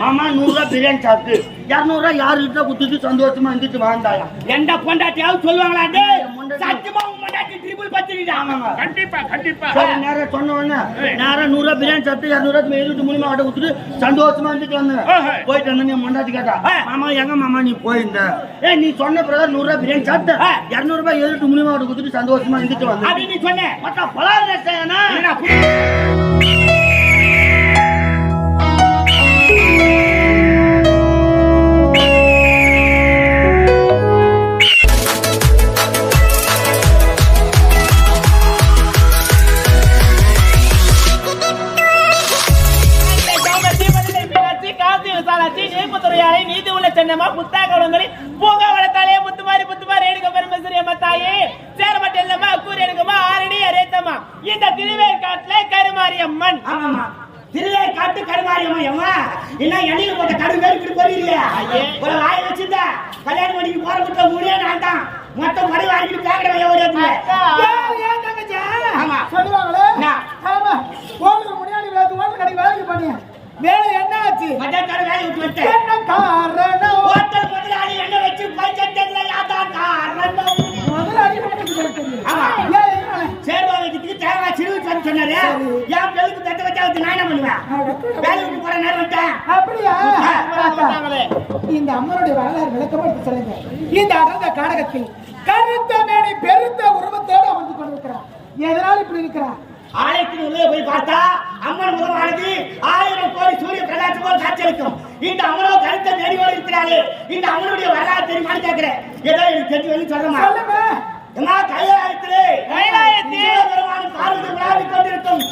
மாமா நூறு ரூபாய் பிரியாணி சாப்பிட்டு இரநூறுவா யாரு கிட்ட குத்துட்டு சந்தோஷமா இருந்துட்டு வாழ்ந்தாயா? எந்த பொண்டாட்டியாவது சொல்லுவாங்களா பொண்டாட்டி. சத்தியமா பொண்டாட்டி ட்ரிபிள் பத்திரிடா ஆமாங்க கண்டிப்பா கண்டிப்பா. சரி நேரம் சொன்ன உடனே நேரம் நூறு ரூபாய் பிரியாணி சாப்பிட்டு இரநூறுவா எழுபத்தி மூணு ஆட்டை குத்துட்டு சந்தோஷமா இருந்துட்டு வந்தேன். போயிட்டு வந்து என் முன்னாடி கேட்டா மாமா எங்க மாமா நீ போயிருந்த? ஏ நீ சொன்ன பிரகாரம் நூறு ரூபாய் பிரியாணி சாப்பிட்ட இரநூறுபா எழுபத்தி மூணு ஆட்டை குத்துட்டு சந்தோஷமா இருந்துட்டு வந்தேன் நீ சொன்ன. மொத்தம் புத்து மாதிரி புத்து மாதிரி எடுக்க பெருமசரிய மத்தாயே சேரமட்ட இல்லமா கூறி எடுக்கமா ஆரணி அரேத்தமா இந்த திருவேர் காட்டுல கருமாரியம்மன் ஆமாமா திருவே காட்டு கருமாரியம்மா எம்மா என்ன எண்ணெயில போட்ட கரு வேறு இப்படி போறீங்களே ஒரு வாயை வச்சிருந்தா கல்யாணம் பண்ணிக்கு போற விட்ட முடியே நான் தான். மொத்தம் மடி வாங்கிட்டு பேக்கட வைய ஓடியாச்சு ஆமா. சொல்லுவாங்களே? ஓடுற முன்னாடி கடைக்கு வேலைக்கு போனீங்க வேலை என்ன ஆச்சு? மத்தியானத்தோட வேலையை விட்டு வச்சேன் என்ன காரணம்? ஹோட்டல் முதலாளி என்ன வச்சு பஞ்சத்தில் யாதான் காரணம். முதலாளி ஆமா. சேர்வா வைக்கிறதுக்கு தேங்காய் சிறுவி சொல்லி சொன்னாரு. என் பெருக்கு தட்டு வச்சா வச்சு நான் என்ன பண்ணுவேன்? வேலை விட்டு போற நேரம் விட்டேன் அப்படியா. இந்த அம்மனுடைய வரலாறு விளக்கப்படுத்தி சொல்லுங்க. இந்த அடர்ந்த காடகத்தில் கருத்த மேடை பெருத்த உருவத்தோடு அமர்ந்து கொண்டிருக்கிறார். எதனால் இப்படி இருக்கிறார்? ஆலயத்தின் உள்ளே போய் பார்த்தா அம்மன் காட்சியளிக்கும் இந்த அம்மனோ கருத்த நெறியோடு இருக்கிறாளே இந்த அம்மனுடைய வரலாறு தெரியுமான்னு கேட்கிறேன். ஏதோ எனக்கு சொல்றமா சொல்லுங்க. எம்மா கைலாயத்திலே கைலாயத்தில் பெருமானும் பார்வதி விளையாடிக் கொண்டிருக்கும்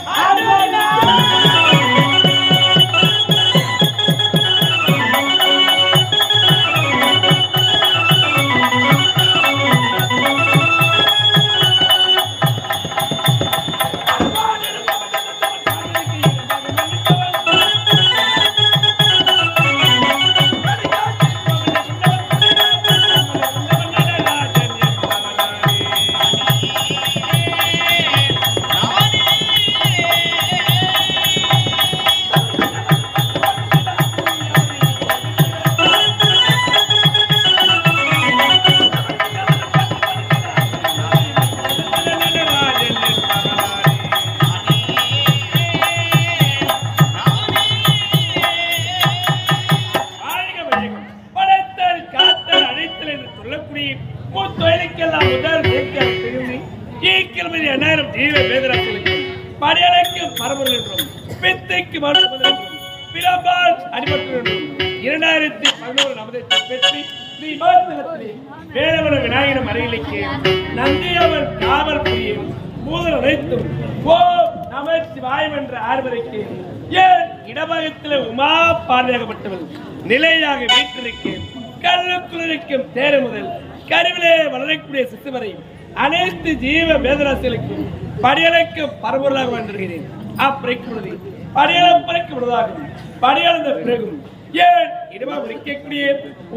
சிசு வரையும் அனைத்து ஜீவ வேதராசிகளுக்கும் படியலைக்கு பரம்பொருளாக வேண்டுகிறேன் அப்பறைக்குள்ளது படியலம் பறைக்கப்படுவதாகும் படியளந்த பிறகும் ஏன் இனிமா இருக்கக்கூடிய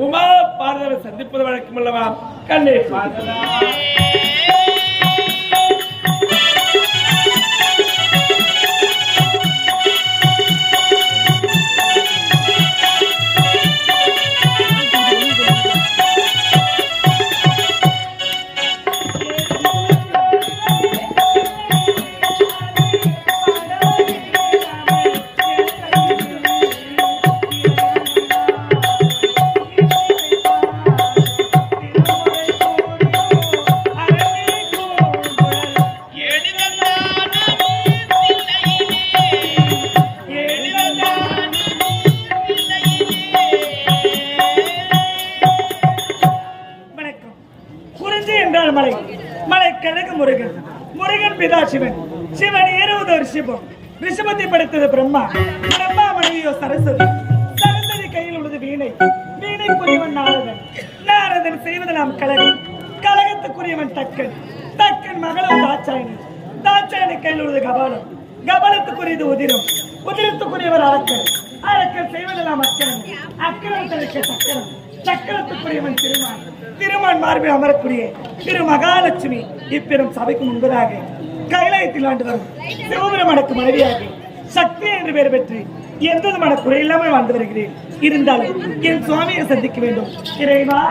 உமா பார்தவை சந்திப்பது வழக்கம் அல்லவா? கண்ணே பார்தலா முருகன். முருகன் பிதா சிவன். சிவன் இருபது வருஷம் ரிஷபத்தை படைத்தது பிரம்மா. பிரம்மா மனைவியோ சரஸ்வதி. சரஸ்வதி கையில் உள்ளது வீணை. வீணைக்குரியவன் நாரதன். நாரதன் செய்வது நாம் கழகம். கழகத்துக்குரியவன் தக்கன். தக்கன் மகளும் தாச்சாயணி. தாச்சாயணி கையில் உள்ளது கபாலம். கபாலத்துக்குரியது உதிரம். உதிரத்துக்குரியவர் அரக்கன். அரக்கன் செய்வதெல்லாம் அக்கரன். அக்கரன் தடுக்க சக்கரம் சக்கரத்துக்குரியவன் திருமான். திருமான் மார்பில் அமரக்கூடிய திரு மகாலட்சுமி இப்பெரும் சபைக்கு முன்பதாக கைலாயத்தில் ஆண்டு வரும் சிவபெருமனுக்கு மனைவியாகி சக்தி என்று பெயர் பெற்று எந்த விதமான குறை இல்லாமல் வாழ்ந்து வருகிறேன். இருந்தாலும் என் சுவாமியை சந்திக்க வேண்டும். இறைவா.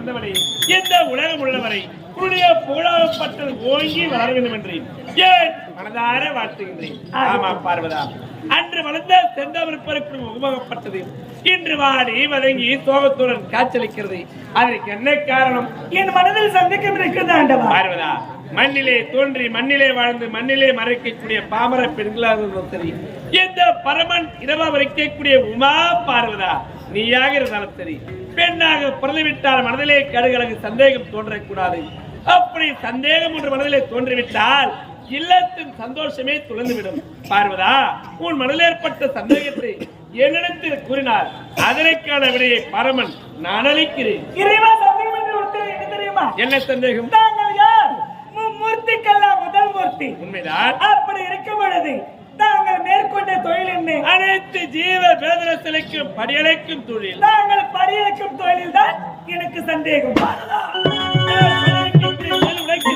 சேர்க்க எந்த உலகம் உள்ளவரை உன்னுடைய புகழாகப்பட்டது ஓங்கி வளர வேண்டும் என்றேன் ஏன் மனதார வாழ்த்துகின்றேன். ஆமா பார்வதா. அன்று வளர்ந்த செந்தாமரிப்பருக்கும் உருவகப்பட்டது இன்று வாடி வதங்கி சோகத்துடன் காய்ச்சலிக்கிறது அதற்கு என்ன காரணம்? என் மனதில் சந்திக்கும் இருக்கிறது ஆண்டவா. பார்வதா மண்ணிலே தோன்றி மண்ணிலே வாழ்ந்து மண்ணிலே மறைக்கக்கூடிய பாமர பெண்களாக இருந்தாலும் சரி எந்த பரமன் இரவா வரைக்கக்கூடிய உமா பார்வதா நீயாக இருந்தாலும் சரி பெண்ணாக பிறந்துவிட்டால் மனதிலே கடுகளகு சந்தேகம் தோன்றக்கூடாது. அப்படி சந்தேகம் ஒன்று மனதிலே தோன்றிவிட்டால் இல்லத்தின் சந்தோஷமே துளந்துவிடும் பார்வதா உன் மனதில் ஏற்பட்ட சந்தேகத்தை என்னிடத்தில் கூறினார் அதற்கான விடையை பரமன் நான் அளிக்கிறேன். என்று என்ன தெரியுமா? என்ன சந்தேகம்? தாங்கள் யார்? மும்மூர்த்திக்கெல்லாம் முதல் மூர்த்தி. உண்மைதான். அப்படி இருக்கும் பொழுது மேற்கொண்ட தொழில் என்ன? அனைத்து ஜீவ வேதன சிலைக்கும் படியலைக்கும் தொழில். தாங்கள் பணியளிக்கும் தொழில் தான் எனக்கு சந்தேகம். உனக்கு.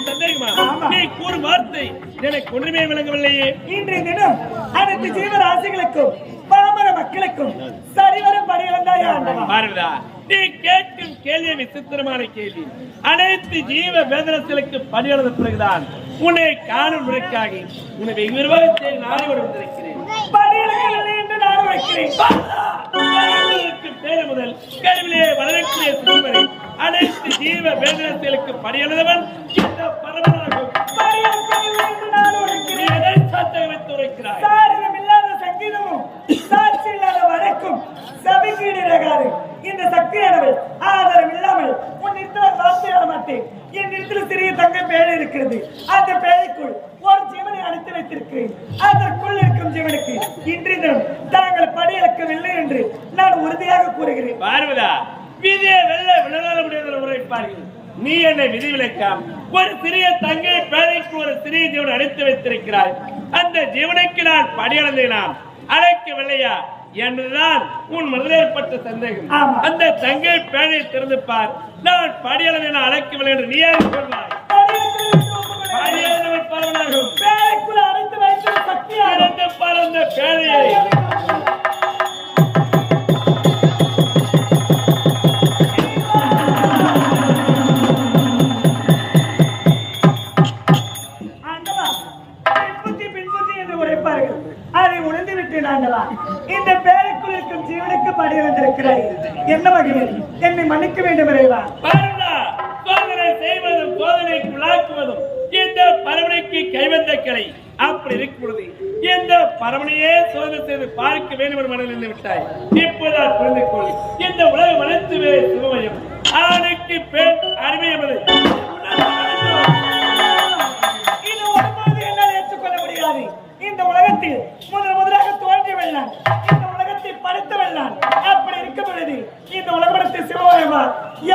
நீ வார்த்தை எனக்கு ஒன்றுமே விளங்கவில்லையே. இன்றைய தினம் அனைத்து ஜீவராசிகளுக்கும் பாமர மக்களுக்கும் சரிவர பணியிழந்தாய் ஆண்டவா? நீ கேட்கும் கேள்வி விசித்திரமான கேள்வி. அனைத்து ஜீவ வேதனத்திற்கு பணியாளத பிறகுதான் உன்னை காணும் முறைக்காக உன்னை வெகு நாடி வந்திருக்கிறேன். என்று நான் வைக்கிறேன் பேரு முதல் கருவிலே வளரக்கூடிய சிறுவரை அனைத்து ஜீவ வேதனத்திற்கு பணியாளவன் இந்த இல்லாத சங்கீதமும் சாட்சி இல்லாத வழக்கும் சபைக்கீடாகாது இந்த சக்தியானவள் ஆதாரம் இல்லாமல் உன் நிறுத்தல் வார்த்தையாட மாட்டேன். என் நிறுத்தல் சிறிய தங்க பேழை இருக்கிறது. அந்த பேழைக்குள் ஒரு ஜீவனை அடைத்து வைத்திருக்கிறேன் இன்றைய தினம் தாங்கள் படியிழக்கவில்லை என்று நான் உறுதியாக கூறுகிறேன். பார்வதா விதியை வெல்ல விளையாட முடியாத உரைப்பார்கள் நீ என்னை விதி விலக்காம். ஒரு சிறிய தங்கை பேழைக்கு ஒரு சிறிய ஜீவனை அடைத்து வைத்திருக்கிறாய். அந்த ஜீவனுக்கு நான் படியளந்தேனாம் அழைக்கவில்லையா என்றுதான் உன் மனதில் ஏற்பட்ட சந்தேகம். அந்த தங்கை பேழை திறந்து பார். நான் படியளந்தேனா அழைக்கவில்லை என்று நீயே சொல்வாய். பேழைக்குள் அடைத்து வைத்த உணர்ந்து விட்டேன் ஆண்டவா. இந்த பேழைக்குள் இருக்கும் ஜீவனுக்கு படி வந்திருக்கிறாய் என்ன மகிழ்ச்சி என்னை மன்னிக்க வேண்டும் இறைவா பாருடா, சோதனை செய்வதும் சோதனைக்குள்ளாக்குவதும் இந்த பரமனைக்கு கைவந்த கிளை. அப்படி இருக்கும் பொழுது இந்த பரமனையே சோதனை செய்து பார்க்க வேண்டும் என்று மனதில் இருந்து விட்டாய். இப்போதான் புரிந்து கொள். இந்த உலகம் அனைத்துமே சிவமயம். ஆணுக்கு பெண் அருமையமது இது ஒருபோது என்னால் ஏற்றுக்கொள்ள முடியாது. இந்த உலகத்தில் முதல் முதலாக தோன்றி வெள்ளான் இந்த உலகத்தை படுத்த வெள்ளான் அப்படி இருக்கும் பொழுது இந்த உலகத்தை சிவமயமா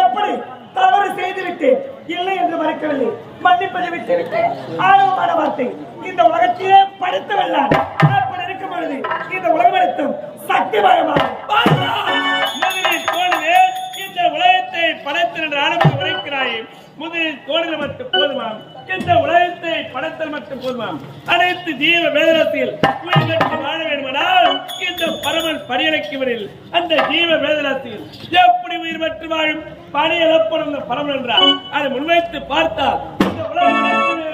எப்படி தவறு செய்துவிட்டு இல்லை என்று மறைக்கவில்லை. மன்னிப்பதை விட்டு ஆழமான வார்த்தை. இந்த உலகத்தையே படுத்து வெள்ளான் அப்படி இருக்கும் பொழுது இந்த உலகம் சக்தி மயமா முதலில் தோழிலே இந்த உலகத்தை படைத்தல் என்று ஆரம்பம் உரைக்கிறாயே. முதலில் தோழில் மட்டும் போதுமாம் இந்த உலகத்தை படைத்தல் மட்டும் போதுமாம் அனைத்து ஜீவ வேதனத்தில் உயிர் வாழ வேண்டுமானால் இந்த பரமன் பணியழைக்குவரில் அந்த ஜீவ வேதனத்தில் எப்படி உயிர் பெற்று வாழும்? பணியளப்படும் இந்த பரமன் என்றால் அதை முன்வைத்து பார்த்தால் இந்த உலகம்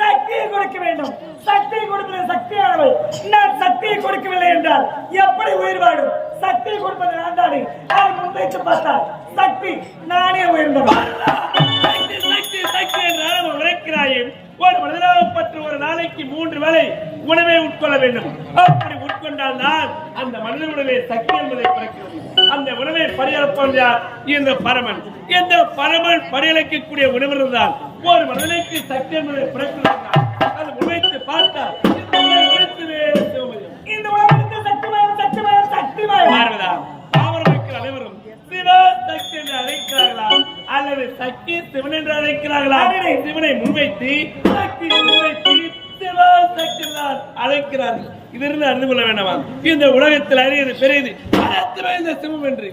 சக்தியை கொடுக்க வேண்டும். சக்தியை கொடுப்பது சக்தியானவள் நான் சக்தியை கொடுக்கவில்லை என்றால் எப்படி உயிர் வாழும்? சக்தியை கொடுப்பது நான் தானே. அதை முன்வைத்து பார்த்தால் சக்தி நானே உயர்ந்தவன். சக்தி, சக்தி, சக்தி என்று அளவு ஒரு மனிதனாகப்பட்ட ஒரு நாளைக்கு மூன்று வேளை உணவை உட்கொள்ள வேண்டும். அப்படி உட்கொண்டால் தான் அந்த மனிதனுடைய சக்தி என்பதை பிறக்கிறது. அந்த உணவை பரியளிப்பவன் யார்? இந்த பரமன். இந்த பரமன் பரியளிக்கக்கூடிய உணவு தான் ஒரு மனிதனுக்கு சக்தி என்பதை பிறக்கிறது அது உழைத்து பார்த்தால் இந்த உலகத்துக்கு சக்திமயம் சக்திமயம் சக்திமயம் பார்வதா பாமர மக்கள் அனைவரும் சிவ சக்தி என்று அழைக்கிறார்களா? அல்லது சக்தி சிவன் என்று அழைக்கிறார்களா. சிவனை முன்வைத்து சக்தி முன்வைத்து சிவ சக்தி தான் அழைக்கிறார்கள். இதிலிருந்து அறிந்து கொள்ள வேண்டாமா? இந்த உலகத்தில் அறியது பெரியது இந்த சிவம் என்று.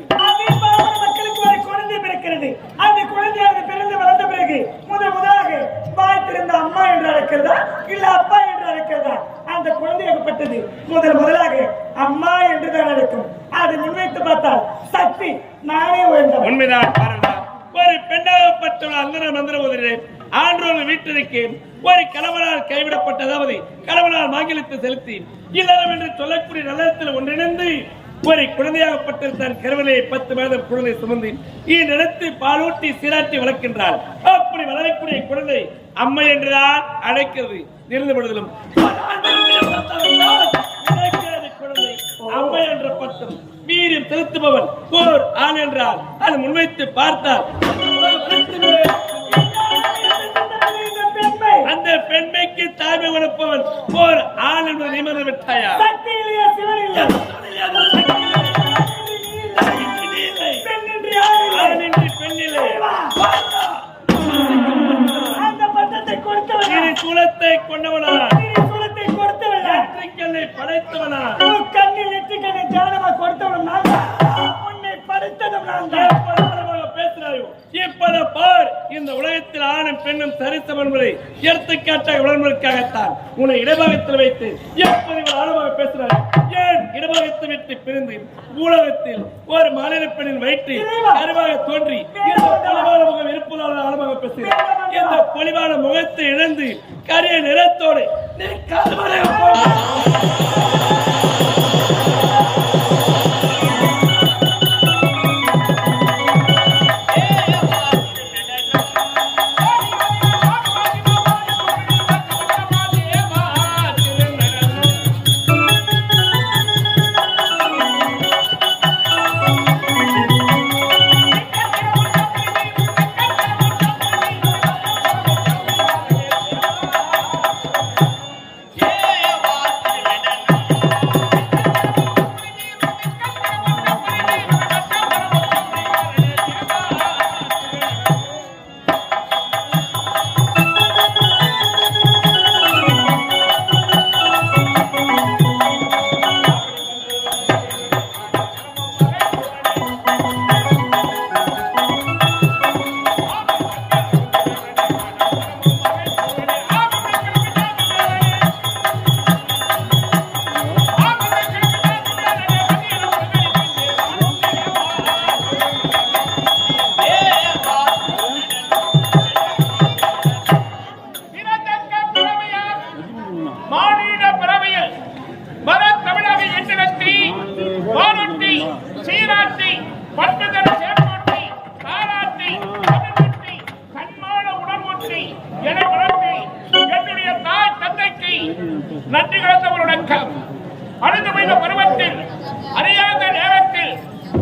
மக்களுக்கு ஒரு குழந்தை பிறக்கிறது. அந்த குழந்தையானது பிறந்து வளர்ந்த பிறகு முதல் முதலாக வாய் திறந்த அம்மா என்று அழைக்கிறதா? இல்ல அப்பா என்று அழைக்கிறதா? அந்த குழந்தையாகப்பட்டது முதல் முதலாக அம்மா என்று தான் அழைக்கும். அதை முன்வைத்து பார்த்தால் சக்தி நானே உயர்ந்தவன். உண்மைதான் ஒரு பெண்ணாகப்பட்டவள் அந்த மந்திர ஆன்றோர் வீட்டிற்கு ஒரு கணவனால் கைவிடப்பட்டதாவது கணவனால் மாங்கிலத்தை செலுத்தி இல்லறம் என்று சொல்லக்கூடிய நல்லத்தில் ஒன்றிணைந்து ஒரு குழந்தையாகப்பட்ட தன் பத்து மாதம் குழந்தை சுமந்து இந்நிலத்து பாலூட்டி சீராட்டி வளர்க்கின்றார் அப்படி வளரக்கூடிய குழந்தை அம்மை என்றுதான் அழைக்கிறது. இருந்த பொழுதிலும் குழந்தை அம்மை என்ற பட்டம் மீறி செலுத்துபவன் போர் ஆண் என்றால் அது முன்வைத்து பார்த்தால் பெண்மைக்கு தாய்மை கொடுப்பவன் போர் ஆண் என்பதை நிமிர்ந்து விட்டாயா? சக்தி இல்லையா சிவன் இல்லையா பெண் என்று யாரும் இல்லை. ஆணின்றி பெண்ணிலே அந்த பட்டத்தை கொடுத்தவன்? இனி குலத்தை கொண்டவனா? குலத்தை கொடுத்தவன்? படைத்தவனா? உன் என்னும் பெண்ணும் சரிசமம் எடுத்துக்காட்டாக உணர்வதற்காகத்தான் உன்னை இடபாகத்தில் வைத்து எப்படி ஆழமாக பேசுகிறார் ஏன் இடபாகத்தை விட்டு பிரிந்து ஊடகத்தில் ஒரு மாநில பெண்ணின் வயிற்று கருவாக தோன்றி மானிட பிறவியில் மரத் தமிழக எண்ணிலத்தி வானொட்டி சீராட்டி பட்டதர சேர்ப்போட்டி தாராட்டி கதிர்வொட்டி கண்மான உணர்வொட்டி என வளர்த்தி என்னுடைய தாய் தந்தைக்கு நன்றி கலந்தவருடக்கம் அழுது வைத்த பருவத்தில் அறியாத நேரத்தில்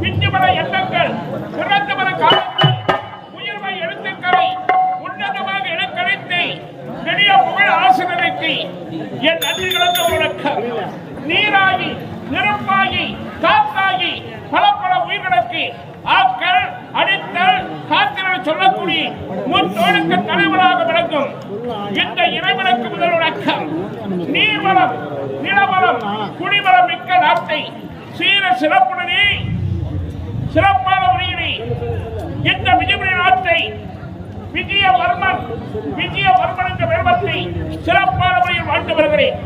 பிஞ்சு பல எண்ணங்கள் பிறந்து பல காலத்தில் உயர்வை எழுத்துக்களை உன்னதமாக இலக்கணித்து பெரிய புகழ் ஆசிரியருக்கு. என் நன்றி கலந்த வணக்கம். நீராகி நெருப்பாகி காத்தாகி பல பல உயிர்களுக்கு ஆக்கல் அடித்தல் காத்திரல் சொல்லக்கூடிய முத்தோழுக்க தலைவராக விளங்கும். இந்த இறைவனுக்கு முதல் வணக்கம். நீர்வளம் நிலவளம் குடிவளம் மிக்க நாட்டை. சீர சிறப்புடனே சிறப்பான முறையிலே இந்த விஜயபுரி நாட்டை விஜயவர்மன் விஜயவர்மன் என்ற பெருமத்தை சிறப்பான முறையில் வாழ்ந்து வருகிறேன்.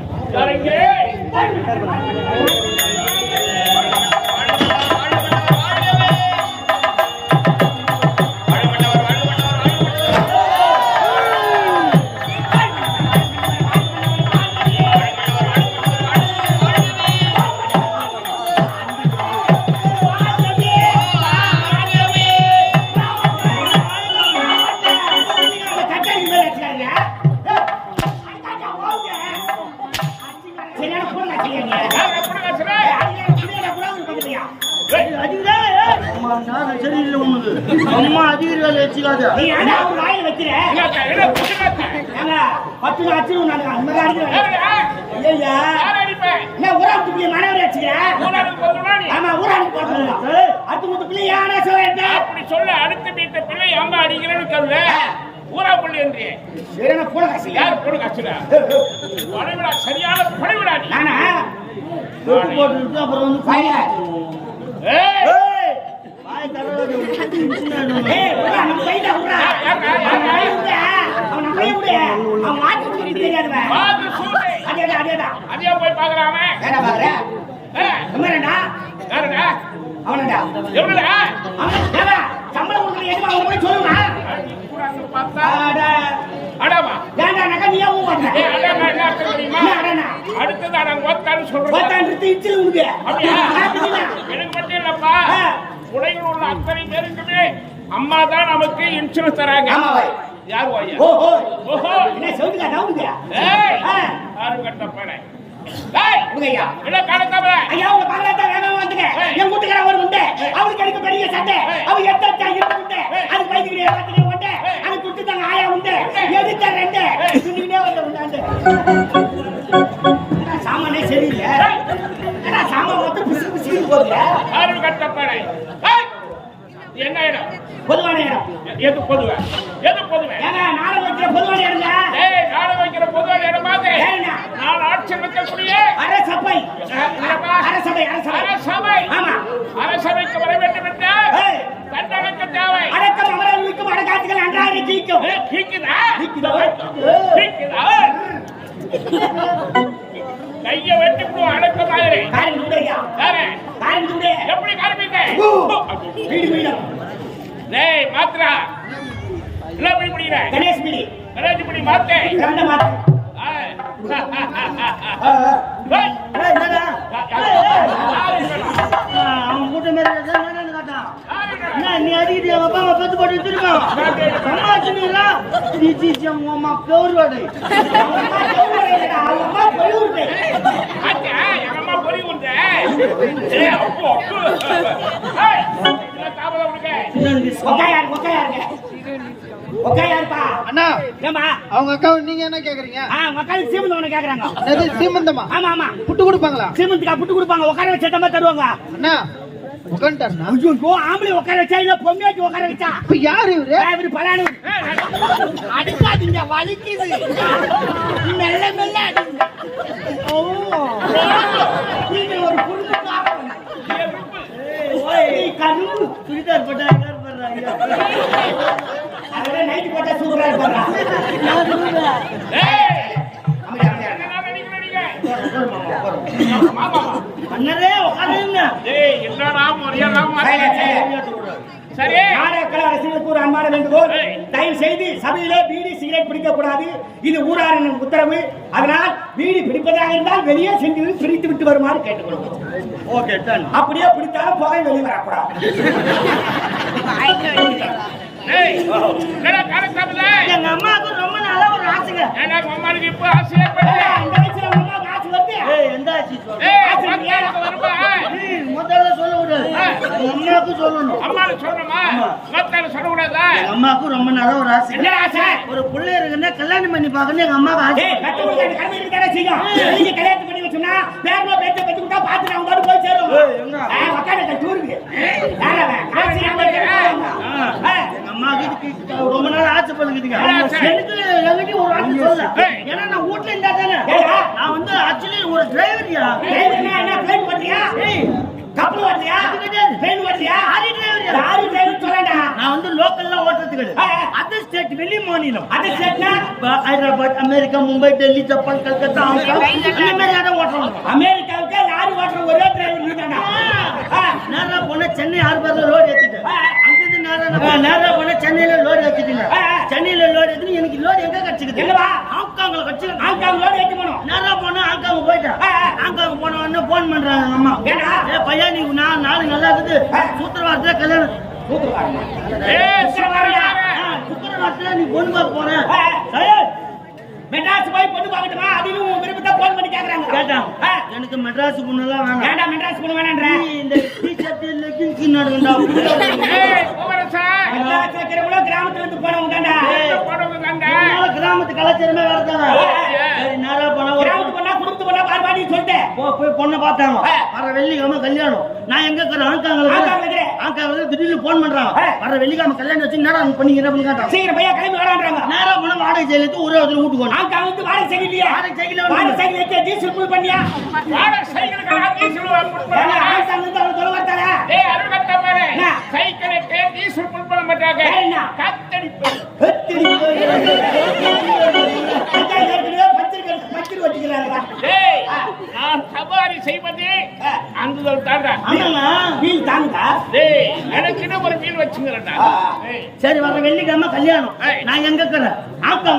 பத்து அச்சு நான் அந்த மாதிரி அடிக்கிறேன் ஐயா யார் அடிப்பேன்? என்ன ஊராட்டுக்குள்ளே மனைவரை வச்சுக்கிறேன் ஊராருக்கு போதுமா நீ? ஆமா ஊராட்டு போட்டுருந்தோம் அத்து முத்துக்குள்ளே யாரா சொல்லிட்டு அப்படி சொல்ல அடுத்த வீட்டு பிள்ளை அம்மா அடிக்கிறேன்னு சொல்லு. ஊரா புள்ளி என்று. சரியான கூட காசு யார் போடு கச்சுடா படைவிடா சரியான படைவிடா நானா? போட்டு போட்டு அப்புறம் வந்து பையன். ஏய், ஏய் வாய் தரவாது ஏய் உடா நம்ம கையில உடா அவன் கையை விடு அவன் நம்ம கையை விடு அவன் மாட்டு குடி தெரியாதவன் பாத்து சூடு அதேடா அதேடா அதையா போய் பாக்குறாம ஏடா பாக்குற எம்மரடா யாருடா அவனடா எவ்வளவுடா அவன் ஏடா சம்பளம் கொடுக்கல எதுவும் அவன் போய் சொல்லுவா ஊராக்கு பார்த்தா அடா அடாவா ஏண்டா நகை நீ ஊ பண்ற ஏய் அடாமா என்ன அர்த்தம் தெரியுமா என்ன அடனா அடுத்தது அடம் ஒத்தான்னு சொல்றேன் உனக்கு. அப்படியா? பாத்துக்கினா? எனக்கு மட்டும் இல்லப்பா ஆ. உலகில் உள்ள அத்தனை பேருக்குமே அம்மா தான் நமக்கு இன்சூரன்ஸ் தராங்க. யார் வாயா? ஓஹோ. ஓஹோ. என்ன சொல்லுங்க நவுங்க ஏய் ஆ. யாரு கட்ட பணை ஏய் கணக்காம ஐயா உங்க பங்களாத்தா வேணாம் வந்துங்க என் வீட்டுக்கார ஒரு உண்டு. அவருக்கு எனக்கு பெரிய சண்டை. அவ எத்தா இருக்க உண்டு? அது எல்லாத்துலயும் உண்டு. அது குட்டு ஆயா உண்டு. எதுத்த ரெண்டு? சுண்ணிக்கிட்டே வந்து உண்டாண்டு. சாமானே சரியில்லை. சாமான் மொத்தம் பிசு பிசுக்கு போகுது யாரு கட்ட பணை ஏய் என்ன இடம்? பொதுவான இடம். எது பொதுவா? எது பொதுவா? ஏங்க நாளை வைக்கிற பொதுவான இடங்க ஏய் நாளை வைக்கிற பொதுவான இடம் ஏன்னா நாலு ஆட்சி வைக்கக்கூடிய அரசபை. அரசபை அரசபை. ஆமா. அரசபைக்கு வர வேண்டும் என்றால் தண்டனைக்கு தேவை. அடக்கம் அமரவிக்கும் அடக்காத்துகள் அன்றாக கீக்கும் கீக்குதா கீக்குதா? கீக்குதா கைய வெட்டி விடுவோம் அடக்கமாயிரு காரின் துடையா யாரு? காரின் துடை எப்படி காண்பீங்க வீடு வீடம் டேய் மாத்ரா இல்ல எப்படி முடியல கணேஷ் பிடி கணேஷ் இப்படி மாத்தே. கண்ட மாத்து? அவன் கூட்ட மாதிரி என்ன நீ அடிக்கிட்டு எங்க அப்பா அம்மா பெத்து போட்டு வச்சிருக்கோம் சமாளிச்சுனீங்களா நீ சீச்சி உங்க அம்மா பெவர் அம்மா அம்மா அம்மா ஏம்மா? அவங்க அக்காவை நீங்க என்ன கேக்குறீங்க சீமந்தம் ஒண்ணு கேக்குறாங்க. அது சீமந்தமா ஆமா, ஆமா. புட்டு கொடுப்பாங்களா சீமந்தத்துக்கா புட்டு கொடுப்பாங்க, உட்கார சத்தமா தருவாங்க. அண்ணா உட்காந்துட்டாருண்ணா ஐயோ, ஆம்பளை உட்கார வச்சா, இல்ல பொம்மையாட்டி உட்கார வச்சா? இப்ப யாரு இவரு இவரு பலானு. அடிக்காதீங்க, வலிக்குது. மெல்ல, மெல்ல அடிங்க. ஓ. நீங்க ஒரு குடும்பக்காரன். ஏய், கரும்பு. சுடிதார் போட்டா எல்லாரும் பண்றாங்க அதெல்லாம் நைட்டு போட்டா சூப்பரா இருப்பாரா? அண்ணரே உட்காருங்க என்னடா. சரி அன்பான வேண்டுகோள். தயவு செய்து சபையிலே பீடி சிகரெட் பிடிக்க கூடாது இது ஊராரின் உத்தரவு அதனால் பீடி பிடிப்பதாக இருந்தால் வெளியே சென்று பிடித்து விட்டு வருமாறு கேட்டுக்கொள்வோம் ஓகே அப்படியே பிடித்தாலும் புகை வெளியே வரக்கூடாது? எங்க அம்மாவுக்கு ரொம்ப நாளா ஒரு ஆசைங்க உங்க அம்மாவுக்கு இப்ப ஆசையா அம்மாவுக்கு சொல்லணும் அம்மாவுக்கு சொல்லணுமா? மத்தால சொல்லக்கூடாதா? எங்க அம்மாவுக்கு ரொம்ப நாளா ஒரு ஆசை என்ன ஆசை ஒரு பிள்ளை இருக்குன்னா கல்யாணம் பண்ணி பார்க்கணும் எங்க அம்மாவுக்கு ஆசை ஏய், கத்து கொடுக்க கடமை இருக்குதானே செய்யும். நீங்க கல்யாணம் பண்ணி வச்சோம்னா, பேரனோ பேத்தியோ பெத்து விட்டா பார்த்து நான் உங்களோட போய் இருக்கிறவன். ஆ. எங்க அம்மாவுக்கு இதுக்கு ரொம்ப நாள் ஆசை பண்ணுக்குதுங்க என்ன ஆசை? எனக்கு என்கிட்ட ஒரு ஆசை சொல்ல. ஏன்னா நான் வீட்டுல இருந்தா தானே? நான் வந்து ஆக்சுவலி ஒரு டிரைவர்யா என்ன, plane ஓட்டுறியா? கப்பல் ஓட்டுறியா? plane ஓட்டுறியா? லாரி டிரைவர் சொல்லடா. நான் வந்து லோக்கல்ல ஓட்டுறது கிடையாது. அதர் ஸ்டேட் வெளி மாநிலம் அது சரினா, இப்ப Hyderabad America Mumbai Delhi Japan Calcutta Hong Kong அந்த மாதிரி இடம் ஓட்டுறோம் அமெரிக்காவுக்கு லாரி ஓட்டுற ஒரே டிரைவர் நீதானா? ஆ. நேரா போனா சென்னை ஹார்பர்ல லோடு ஏத்திட்டேன் ஆ. அங்கிருந்து நேரா நேரா சென்னையில லோடு ஏத்திட்டீங்க. சென்னையில லோடு ஏத்தி எனக்கு லோடு எங்க கிடைச்சிக்குது என்னவா? ஹாங்காங்ல கிடைச்சிருக்கு ஹாங்காங் லோடு ஏத்தி போனோம். நேரா போனா ஹாங்காங் போயிட்டேன். ஹாங்காங் போன உடனே போன் பண்றாங்க அம்மா? ஏ பையன் நீ நான் நாலு நல்லா இருக்குது ஆ. சூத்திரவாரத்துல கல்யாணம் சொல்லுடா. ஆ, சுக்கிரவாரத்துல நீ பொண்ணு பார்க்க போறேன் மெட்ராஸ் போய் பொண்ணு பார்க்கட்டுமா? அதையும் உன் விருப்பத்தை போன் பண்ணி கேக்குறாங்க. கேட்டான். எனக்கு மெட்ராஸ் பொண்ணு எல்லாம் வேணாம். வேண்டாம் மெட்ராஸ் பொண்ணு வேணான்ற? இந்த டீஷர்ட் லெகின்ஸ் நடுங்கடா. மெட்ராஸ் வைக்கிறவங்களும் கிராமத்துல இருந்து போனவங்க தான்டா. கிராமத்து கலாச்சாரமே வரதான் சரி நேரா போனா பாரு பாடி சொல்லிட்டேன் போ போய் பொண்ணை பார்த்தாங்க. வர வெள்ளிக்கிழமை கல்யாணம். நான் எங்க இருக்கிறேன்? ஆங்காங்க ஆங்காங்க. ஆங்காங்க திடீர்னு போன் பண்றாங்க. வர வெள்ளிக்கிழமை கல்யாணம் வச்சு நேரா பண்ணி என்ன பண்ணி கேட்டாங்க. சீக்கிரம் பையன் கிளம்பி வரான்றாங்க நேரா போனா வாடகை செய்யறது ஒரே இடத்துல வீட்டுக்கு போனோம் ஆங்க வந்து வாடகை வாடகை வந்து- வாடகை டீசல் ஃபுல் பண்ணியா? வாடகை சைக்கிளுக்கு டீசல் ஆங்காங்க வந்து அவன் சொல்ல வரத்தாளா டேய்? சைக்கிளுக்கு டீசல் பண்ண மாட்டாங்க. வேற என்ன? பத்திரி வச்சுக்கிறாரா டேய் நான் சவாரி செய்வது அங்குதல் தாண்டா. ஆமாங்க வீல் தாங்குதா டேய் எனக்குன்னு ஒரு வீல் வச்சுங்கிறேன்டா டேய். சரி வர வெள்ளிக்கிழமை கல்யாணம். நான் எங்க இருக்கிறேன்?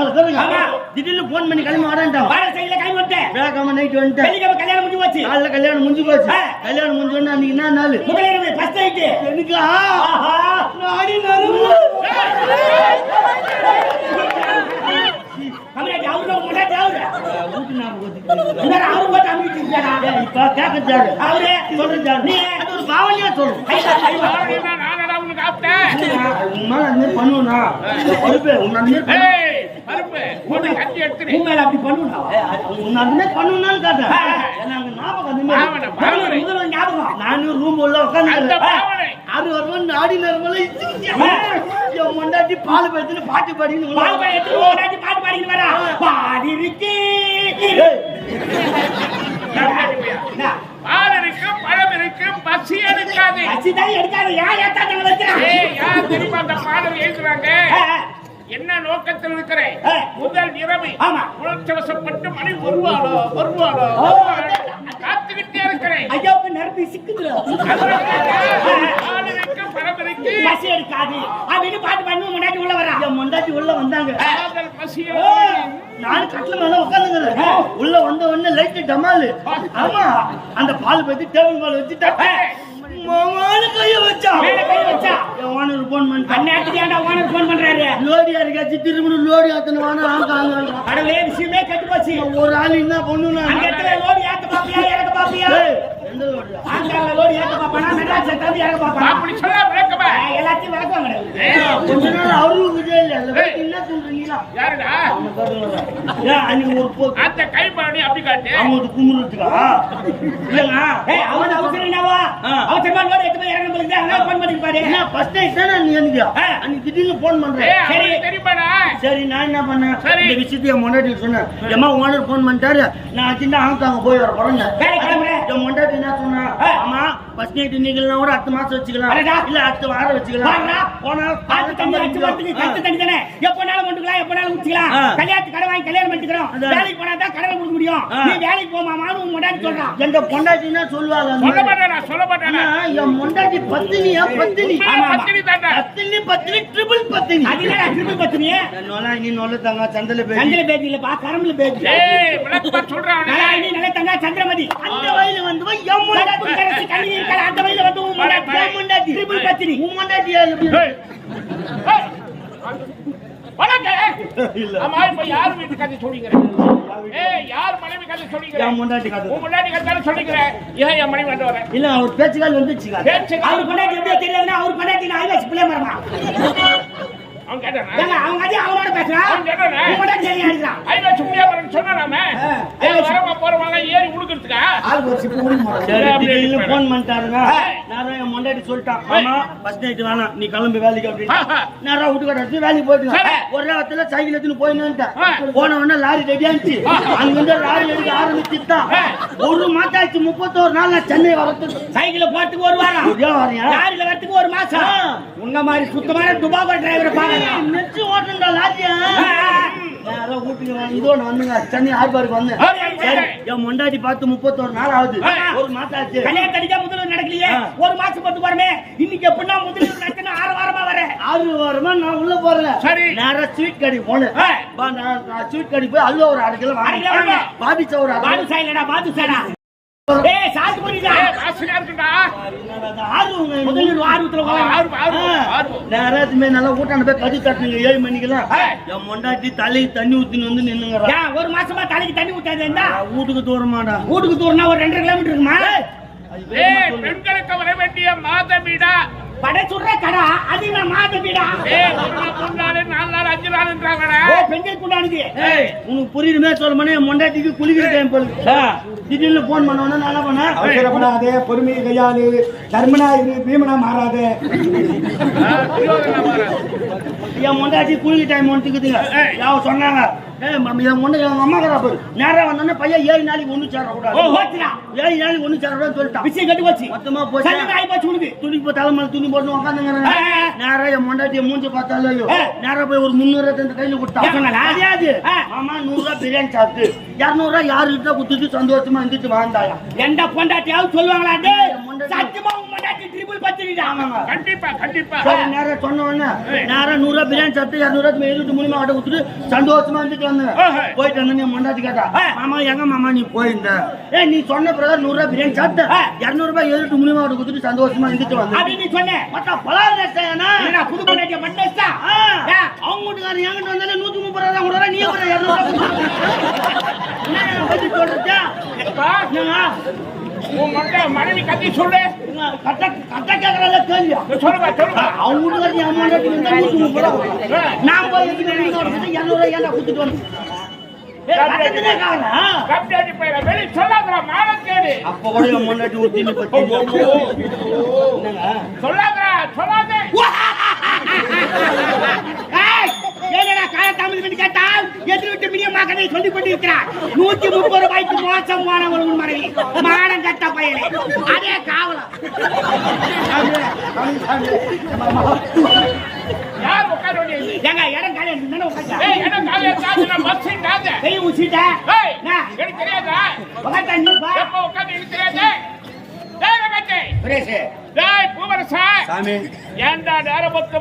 இருக்கிறேங்க ஆமா. திடீர்னு போன் பண்ணி கிளம்பி வரேன்ட்டாங்க வாடகை சைக்கிள் கிளம்பி வந்துட்டேன். வேகமா நைட் வந்துட்டேன். வெள்ளிக்கிழமை கல்யாணம் முடிஞ்சு போச்சு காலைல கல்யாணம் முடிஞ்சு போச்சு. கல்யாணம் முடிஞ்சு அன்னைக்கு என்ன நாள்? முதலிரவு ஃபர்ஸ்ட் நைட்டு எனக்கு? ஆஹா. நாடி நரம்பு கம்மியாட்டி அவரு முன்னாடி அவரு ஊட்டி இந்த அவரு போட்டு அமிட்டு இருக்காரா இப்ப கேட்கச்சாரு அவரு நீ அது ஒரு பாவனையா நானடா உனக்கு ஆப்டேன் பொறுப்பு பருப்பு உன்னை கட்டி எடுத்துரு. உண்மையில அப்படி பண்ணுனா கேட்டேன். ஞாபகம் ஞாபகம். நானும் ரூம் உள்ள அந்த உட்காந்து அது வருவோம் என் மொண்டாட்டி பால் படுத்துன்னு பாட்டு பாடின்னு பால் பாட்டு வரா பாடி இருக்கு என்ன? பால் இருக்கு பழம் இருக்கு பசி எடுக்காது. அசிதான் எடுக்காத. ஏன் ஏத்தாங்க வைக்கிறான்? ஏய் யார் தெரியுமா அந்த பாடல் எழுதுறாங்க? ஆ, ஆ. என்ன நோக்கத்தில் இருக்கிறேன். முதல் இரவு ஆமா. உணர்ச்சிவசப்பட்டு மணி வருவாளோ வருவாளோ. காத்துக்கிட்டே இருக்கிறேன். ஐயாவுக்கு நரம்பு சிக்குதுல பால் இருக்கு பழம் இருக்கு பசி எடுக்காது. அப்படின்னு பாட்டு பண்ணி முன்னாடி உள்ள வரா மொண்டாட்டி உள்ள வந்தாங்க. பசி நான் கட்டில மேல உட்காந்துக்கிறேன் உள்ள வந்த உடனே லைட் டமாலு. ஆமா அந்த பால் பத்தி டேபிள் மேல வச்சுட்டா மாமானு கைய வச்சா. மேல கை வச்சா. ஓனர் போன் அந்நேரத்துக்கு ஏன்டா ஓனர் ஃபோன் பண்றாரு. லோடி அடிக்காச்சு திரும்ப லோடி ஆத்தன ஆங்க ஆங்க கடவுளே விஷயமே கெட்டு போச்சு. ஒரு ஆள் என்ன பண்ணுனா அந்த இடத்துல லோடு ஏத்த பாப்பியா இறக்க பாப்பியா? எந்த லோடியா? ஆந்திரால லோடு ஏத்த பாப்பானா மெட்ராஸ் தந்து இறக்க பாப்பானா? அப்படி சொல்ல விளக்கமா? ஆ, எல்லாத்தையும். கொஞ்ச நாள் அவரும் விஜய் இல்ல அந்த பத்தி என்ன சொல்றீங்களா? யாருடா? ஏன் அன்னைக்கு ஒரு போ அந்த கைப்பாடி அப்படி காட்டு. அவங்க குமுறதுக்கா இல்லங்க. ஏய், அவன் அவசரம் என்னவா? ஆ. அவசரமா லோடு எடுத்து போய் இறங்க போகுது, அதனால phone பண்ணிட்டு பாரு. என்ன ஃபர்ஸ்ட் டைம் தானே நீ எனக்கு ஆ. அன்னைக்கு திடீர்னு போன் ஏய் பண்றேன் அவனுக்கு தெரியுமாடா? சரி நான் என்ன பண்ணேன்? சரி. இந்த விஷயத்தை என் முன்னாடி சொன்னேன். எம்மா ஓனர் போன் பண்ணிட்டாரு. நான் சின்ன ஹாங்காங் போய் வர போறேன் வேலைக்கு கிளம்புறேன். என் முன்னாடி என்ன சொன்னா? ஆ. ஃபர்ஸ்ட் நைட் நீங்க கூட அடுத்த மாசம் வச்சுக்கலாம். இல்ல அடுத்த வாரம் வச்சுக்கலாம் வாடா. போனா காத்து தண்ணி அடிச்சு வரதுக்கு கத்து தண்ணி தானே. எப்போனாலும் கொண்டுக்கலாம், எப்போனாலும் குடிச்சுக்கலாம். ஆ. கல்யாணத்துக்கு கடை வாங்கி கல்யாணம் பண்ணிக்கிறோம். வேலைக்கு போனா தான் கடனை கொடுக்க முடியும். நீ வேலைக்கு போமாமான்னு உன் முன்னாடி சொல்றான். எங்க பொண்டாட்டினா சொல்லுவாங்க சொல்ல. மாட்டானா சொல்ல மாட்டானா என் முண்டாட்டி பத்தினியா பத்தினி. பத்தினி. பத்தினி பத்தினி ட்ரிபிள் பத்தினி அது என்னடா திருப்பி பத்தினியே? நொலா நீ நொல்ல தங்க சந்தல பேசி சந்திர பேதி இல்லப்பா. ஏய் சொல்றான் நலாயினி, நிலத்தங்கா, சந்திரமதி. அந்த வயல வந்து என் முண்டாட்டி கண்ணி இருக்கல, அந்த வந்து உன் முண்டாட்டி பத்தினி. உன் எப்படி ஆமா இப்ப யார் வீட்டு கதை சொல்லிக்கிற ஏய் யார் மனைவி கதை சொல்லிக்கிற என் முண்டாட்டி கதை உன் முன்னாடி கதை ஏன் என் மனைவி வந்து வரேன் இல்ல அவர் பேச்சுக்கால் வந்துச்சுக்கா பேச்சு அவர் பொண்டாட்டி எப்படியோ தெரியாதுன்னா, அவர் பொண்டாட்டி நான் ஐவேஸ் பிள்ளை மரமா. அவன் கேட்டானா அவங்க அதே அவனோட பேசுறான். அவன் பொண்டாட்டி சரியா அடிக்கிறான். ஐயா சும்மியா வரேன்னு சொன்னாமே ஆ. ஏன் வரவங்க போறவங்க ஏறி உழுக்கிறதுக்கா ஆள் ஒரு சிப்பு ஊடி போறான். சரி அப்படி திடீர்னு அடிப்பேன். போன் பண்ணிட்டாருங்க ஏய். நேரம் என் முண்டாட்டி சொல்லிட்டான் ஆமா ஃபர்ஸ்ட் நைட் வேணாம் நீ கிளம்பி வேலைக்கு அப்படின்னு. நேரம் விட்டு கட்டி வேலைக்கு போயிட்டு. ஒரு இடத்துல சைக்கிள் எடுத்துன்னு. போன உடனே லாரி ரெடி ஆச்சு ஆஹா. அங்க இருந்து லாரி எடுக்க ஆரம்பிச்சுட்டான். ஒரு மாட்டாச்சு முப்பத்தோரு நாள் நான் சென்னை வரத்துக்கு சைக்கிள்ல போறதுக்கு ஒரு வாரம் லாரியில வரதுக்கு ஒரு மாசம். உங்க மாதிரி சுத்தமான துபாகோ டிரைவரை பாக்கலாம் நெச்சு ஓட்டுண்டா லாரியா நேரம் வீட்டுக்கு வந்து இதோ நான் வந்துங்க. சென்னை ஆர்பாருக்கு வந்தேன். என் முண்டாட்டி பார்த்து முப்பத்தோரு நாள் ஆகுது. ஒரு மாட்டாச்சு கல்யாணம் அடிச்சா முதல்வர் நடக்கலையே. ஒரு மாசம் பத்து போறமே இன்னைக்கு எப்படின்னா முதல்வர் நடக்கணும் ஆறு வாரமா வரேன் ஆறு வாரமா நான் உள்ள போறேன். சரி. நேரா ஸ்வீட் கடை போனேன். ஸ்வீட் கடை போய் அல்வா ஒரு அரை கிலோ பாதிச்ச ஒரு அரை பாது சாயிலடா ஏழு மணிக்கெல்லாம். முண்டாட்டி தலைக்கு தண்ணி ஊத்தின்னு வந்து நின்னுங்கிறா. ஏன் ஒரு மாசமா தலைக்கு தண்ணி ஊத்தாது வீட்டுக்கு தூரமாடா. வீட்டுக்கு தூரம்னா ஒரு ரெண்டரை கிலோமீட்டர் இருக்குமா? ஏய் பெண்களுக்கு வர வேண்டிய மாதவிடா படை சுடுற கடா அது நான் மாதவிடா நாள், நாள், நாலு நாள், அஞ்சு. ஓ பெண்கள் குண்டானது ஏய், உனக்கு புரியுதுமே சொல்ல மணி மொண்டாட்டிக்கு குளிக்கிற டைம் போல திடீர்னு போன் பண்ண நான் என்ன பண்ணேன்? அவசரப்படாதே பொறுமையை கையாளு. தர்மனா இரு பீமனா மாறாதே. என் மொண்டாட்டி குளிக்கிற டைம் யாவ சொன்னாங்க. அம்மா கடா போய் நேரா வந்தோடனே பையன் ஏழு நாளைக்கு ஒண்ணு சேர கூடாது ஓச்சுடா. ஏழு நாளைக்கு ஒண்ணு சேர கூடாது சொல்லிட்டான். விஷயம் கட்டு போச்சு. மொத்தமா போச்சு. சண்டை ஆகி போச்சு உனக்கு. துணி போ துணி போட்டு உட்காந்துங்கிறேன் ஆ, ஆ. நேரா என் மொண்டாட்டிய மூஞ்சி பார்த்தாலும் ஆ. நேரா போய் ஒரு முந்நூறு ரூபாய் கையில கொடுத்தா. சொன்னாளா? கிடையாது ஆ. ஆமா நூறு ரூபாய் பிரியாணி சாப்பிட்டு. இருநூறு ரூபாய் யாருக்கிட்ட குத்துட்டு சந்தோஷமா இருந்துட்டு வாழ்ந்தாயா? எந்த பொண்டாட்டியாவது சொல்லுவாங்களா. சத்தியமா பொண்டாட்டி ட்ரிபிள் பத்திரிடா ஆமாங்க. கண்டிப்பா கண்டிப்பா. சரி நேரா சொன்ன உடனே நேரா நூறு ரூபாய் பிரியாணி சாப்பிட்டு இருநூறு ரூபாய் எழுபத்தி மூணு ஆட்டை கொடுத்துட்டு சந்தோஷமா இருந்துட்டு வந்தேன். போயிட்டு வந்து நீ மொண்டாட்டி கேட்டா மாமா எங்க மாமா நீ போயிருந்த? ஏ நீ சொன்ன பிரகாரம் நூறு ரூபாய் பிரியாணி சாப்பிட்ட இருநூறு ரூபாய் எழுபத்தி மூணு ஆட்டை கொடுத்துட்டு சந்தோஷமா இருந்துட்டு வந்தேன். அப்படி நீ சொன்ன. மத்த பலார் புது அவங்க என்கிட்ட வந்தாலே நூத்தி முப்பது நீ இருநூறு? உன் மண்டை மனைவி கத்தி சொல்லு கட்ட கட்ட கேக்குறால கேள்வியா? சொல்லுப்பா சொல்லுப்பா அவங்க வீட்டுக்காரர் என் அம்மாண்டாட்டி வந்தா நூத்தி முப்பது ரூபா கொடுக்குறா. நான் போய் எதுக்கு ரெண்டு ரூபா கொடுத்து இருநூறு ரூபாய் ஏன்டா கொடுத்துட்டு வந்தேன்? ஏய், கட்டத்துக்கே காரணம், ஆ? கம்ப்ளைண்ட் போயிட வெளி சொல்லாதடா மானக்கேடு அப்ப கூட என் முன்னாடி ஒரு தீனி பத்தி என்னங்க? சொல்லாதடா சொல்லாதே ஏய் என்னடா கால தமிழ் பண்ணி கேட்டால் எதிர் விட்டு மினியமா கதை சொல்லி கொண்டிருக்கிறார். நூத்தி முப்பது ரூபாய்க்கு மோசம் போனவன் உன் மனைவி. மானம் கட்ட பயலே. அதே காவலம் ஏங்க இடம் காலி இருந்தானே உட்காந்தா காலையில கை ஊசிட்ட? எனக்கு தெரியாதா உட்காந்தா நீ பா உட்காந்து எனக்கு தெரியாதே சுரேஷ், டேய் பூவரசா. சாமி. ஏன்டா நேரம் வரை